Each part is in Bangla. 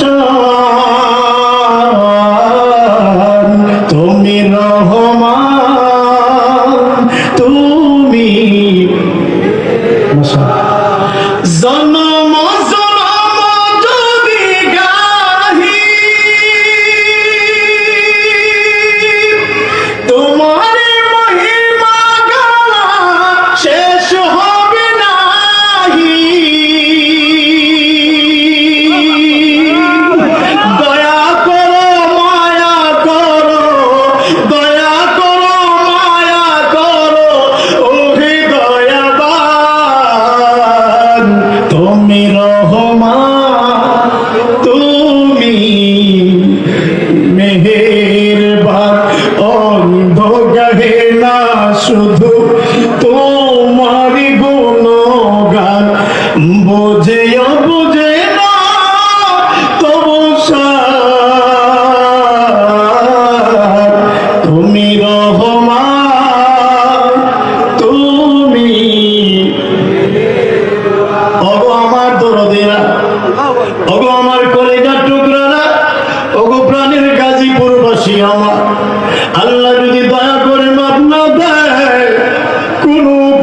বছর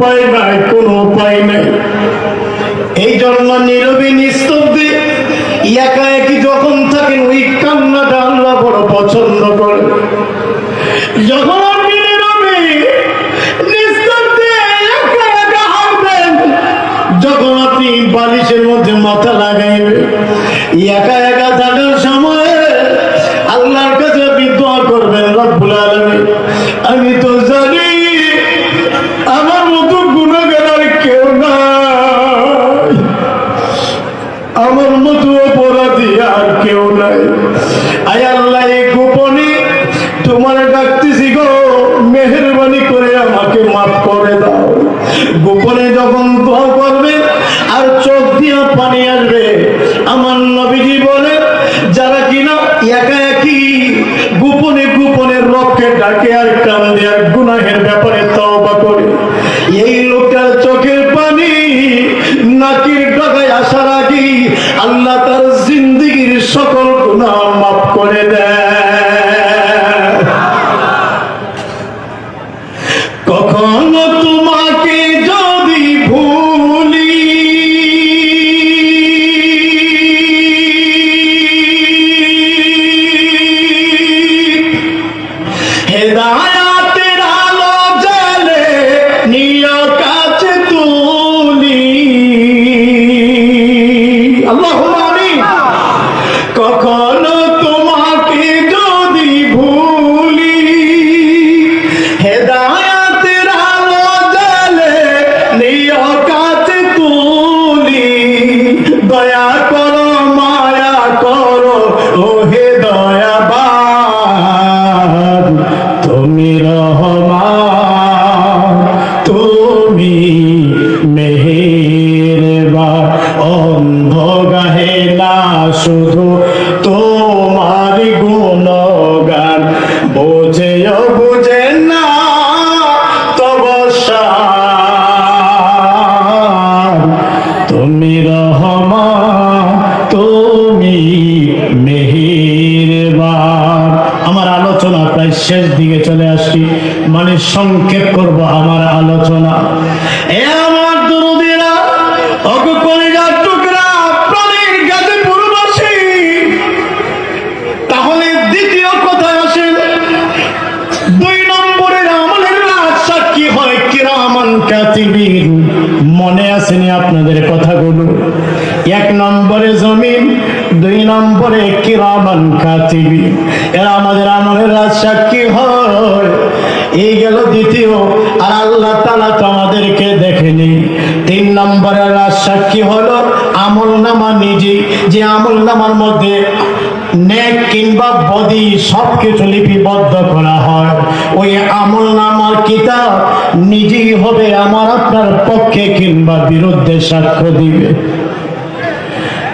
উপায় নাই কোনো উপায় নাই। এই জন্য নীরবে নিস্তব্ধে একা একই যখন অপরাধী আর কেউ নাই। আয় গোপনে তোমার ডাকতেছি গো। তুমি মেহেরবান অন্ধ গাহে না শুধু তোমার গুণগান বোঝেও বুঝে না। তুমি রহমান তুমি মেহেরবান আমার আলোচনা প্রায় শেষ দিকে চলে আসছি মানে সংক্ষেপ করব আমার আলোচনা। এ আমার দ্বিতীয় আসেন, দুই সাক্ষী হয় মনে আসেনি আপনাদের কথাগুলো। এক নম্বরে জমিন দুই নম্বরে কিরামান কাতিবিন এরা আমাদের আমলের সাক্ষী হয়। এই গেল দ্বিতীয়। আর আল্লাহ তালা তো আমাদেরকে দেখেনি। তিন নম্বরের রাজ সাক্ষী হলো আমল নামা নিজে। যে আমল নামার মধ্যে নেক কিংবা বদি সব কিছু লিপিবদ্ধ করা হয়। ওই আমল নামার কিতাব নিজেই হবে আমার আপনার পক্ষে কিংবা বিরুদ্ধে সাক্ষ্য দিবে।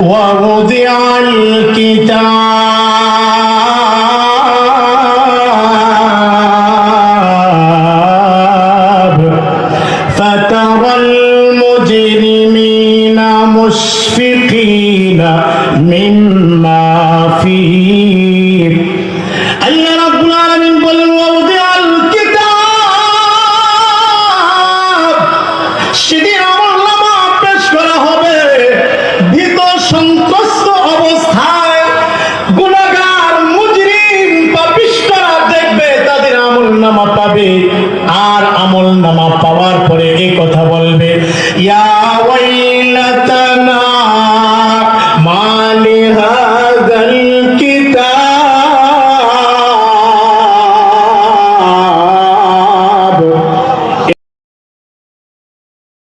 ووضع الكتاب فترى নামা পাবে আর আমল নামা পাওয়ার পরে এই কথা বলবে ইয়া